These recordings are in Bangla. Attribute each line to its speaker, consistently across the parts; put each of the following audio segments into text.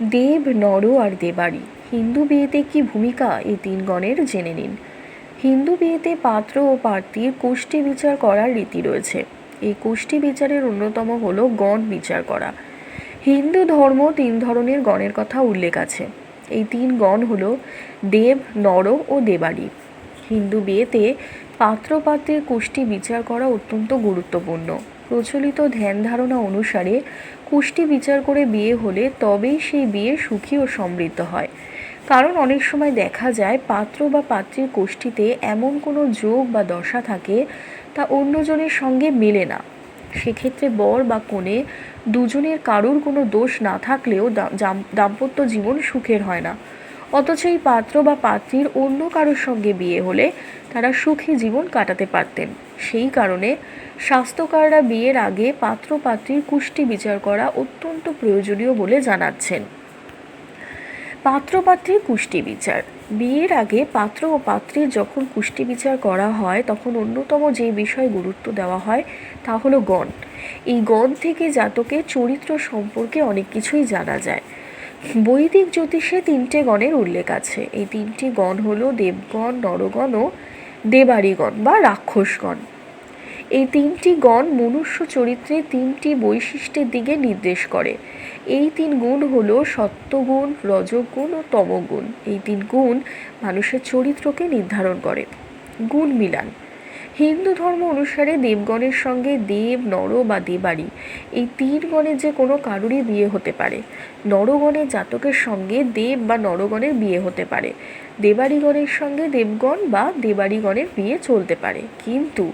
Speaker 1: দেব, নর আর দেবাড়ি হিন্দু বিয়েতে কি ভূমিকা? এই তিন গণের জেনে নিন। হিন্দু বিয়েতে পাত্র ও প্রার্থীর কুষ্টি বিচার করার রীতি রয়েছে। এই কুষ্টি বিচারের অন্যতম হল গণ বিচার করা। হিন্দু ধর্ম তিন ধরনের গণের কথা উল্লেখ আছে। এই তিন গণ হল দেব, নর ও দেবাড়ি হিন্দু বিয়েতে পাত্র পাত্রের কুষ্টি বিচার করা অত্যন্ত গুরুত্বপূর্ণ। প্রচলিত ধ্যান ধারণা অনুসারে কুষ্টি বিচার করে বিয়ে হলে তবেই সেই বিয়ে সুখী ও সমৃদ্ধ হয়। কারণ অনেক সময় দেখা যায় পাত্র বা পাত্রীর কোষ্ঠীতে এমন কোনো যোগ বা দশা থাকে তা অন্যজনের সঙ্গে মেলে না। সেক্ষেত্রে বর বা কনে দুজনের কারুর কোনো দোষ না থাকলেও দাম্পত্য জীবন সুখের হয় না। অথচ এই পাত্র বা পাত্রীর অন্য কারোর সঙ্গে বিয়ে হলে তারা সুখী জীবন কাটাতে পারতেন। সেই কারণে স্বাস্থ্যকাররা বিয়ের আগে পাত্র পাত্রীর কুষ্টি বিচার করা অত্যন্ত প্রয়োজনীয় বলে জানাচ্ছেন। পাত্রপাত্রীর কুষ্টি বিচার। বিয়ের আগে পাত্র ও পাত্রীর যখন কুষ্টি বিচার করা হয়, তখন অন্যতম যে বিষয় গুরুত্ব দেওয়া হয়, তা হলো গণ এই গণ থেকে জাতকের চরিত্র সম্পর্কে অনেক কিছুই জানা যায়। বৈদিক জ্যোতিষে তিনটে গণের উল্লেখ আছে। এই তিনটি গণ হলো দেবগণ, নরগণ ও দেবাড়িগণ বা রাক্ষসগণ। এই তিনটি গণ মনুষ্য চরিত্রে তিনটি বৈশিষ্ট্যের দিকে নির্দেশ করে। এই তিন গুণ হলো সত্যগুণ, রজগুণ ও তমগুণ। এই তিন গুণ মানুষের চরিত্রকে নির্ধারণ করে। গুণ মিলান। হিন্দু ধর্ম অনুসারে দেবগণের সঙ্গে দেব, নর বা দেবাড়ি এই তিন গণের যে কোনো কারুরই বিয়ে হতে পারে। নরগণের জাতকের সঙ্গে দেব বা নরগণের বিয়ে হতে পারে। দেবাড়িগণের সঙ্গে দেবগণ বা দেবাড়িগণের বিয়ে চলতে পারে। কিন্তু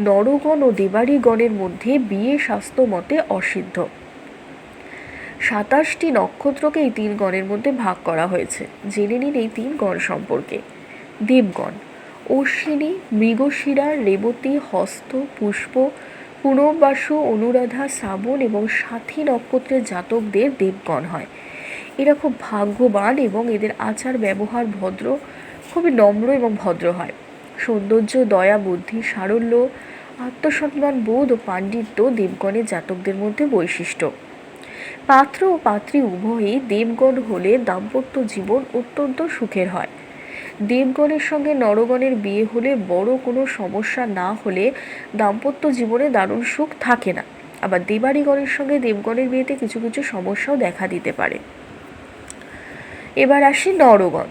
Speaker 1: নরগণ ও দেবাড়িগণের মধ্যে বিয়ে শাস্ত্র মতে অসিদ্ধ। সাতাশটি নক্ষত্রকে এই তিন গণের মধ্যে ভাগ করা হয়েছে। জেনে নিন এই তিন গণ সম্পর্কে। দেবগণ। অশ্বিনী, মৃগশিরা, রেবতী, হস্ত, পুষ্প, পুনর্বাসু, অনুরাধা, শ্রাবণ এবং সাথী নক্ষত্রের জাতকদের দেবগণ হয়। এরা খুব ভাগ্যবান এবং এদের আচার ব্যবহার ভদ্র, খুবই নম্র এবং ভদ্র হয়। সৌন্দর্য, দয়া, বুদ্ধি, সারল্য, আত্মসম্মান, বোধ ও পাণ্ডিত্য দেবগণের জাতকদের মধ্যে বৈশিষ্ট্য। পাত্র ও পাত্রী উভয়ই দেবগণ হলে দাম্পত্য জীবন অত্যন্ত সুখের হয়। দেবগণের সঙ্গে নরগণের বিয়ে হলে বড় কোনো সমস্যা না হলে দাম্পত্য জীবনে দারুণ সুখ থাকে না। আবার দেবাড়িগণের সঙ্গে দেবগণের বিয়েতে কিছু কিছু সমস্যাও দেখা দিতে পারে। এবার আসি নরগণ।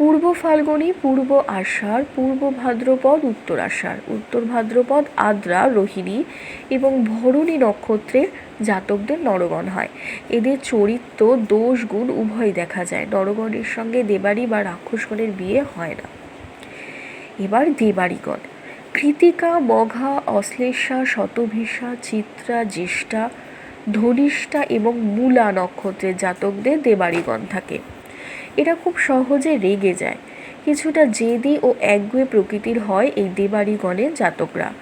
Speaker 1: পূর্ব ফাল্গুনী, পূর্ব আষাঢ়, পূর্ব ভাদ্রপদ, উত্তর আষাঢ়। উত্তর ভাদ্রপদ আদ্রা, রোহিণী এবং ভরণী নক্ষত্রের জাতকদের নরগণ হয়। এদের চরিত্র, দোষ, গুণ উভয় দেখা যায়। নরগণের সঙ্গে দেবাড়ি বা রাক্ষসগণের বিয়ে হয় না। এবার দেবাড়িগণ কৃতিকা, মঘা, অশ্লেষা, শতভিষা, চিত্রা, জ্যেষ্ঠা, ধনিষ্ঠা এবং মূলা নক্ষত্রের জাতকদের দেবাড়িগণ থাকে। এরা খুব সহজে রেগে যায়। কিছুটা জেদি ও একগুয়ে প্রকৃতির হয় এই দেবাড়িগণের জাতকরা।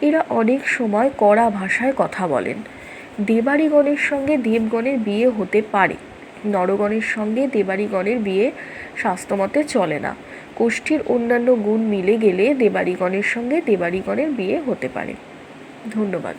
Speaker 1: এরা অনেক সময় কড়া ভাষায় কথা বলেন। দেবাড়িগণের সঙ্গে দেবগণের বিয়ে হতে পারে। নরগণের সঙ্গে দেবাড়িগণের বিয়ে স্বাস্থ্যমতে চলে না। কোষ্ঠীর অন্যান্য গুণ মিলে গেলে দেবাড়িগণের সঙ্গে দেবাড়িগণের বিয়ে হতে পারে। ধন্যবাদ।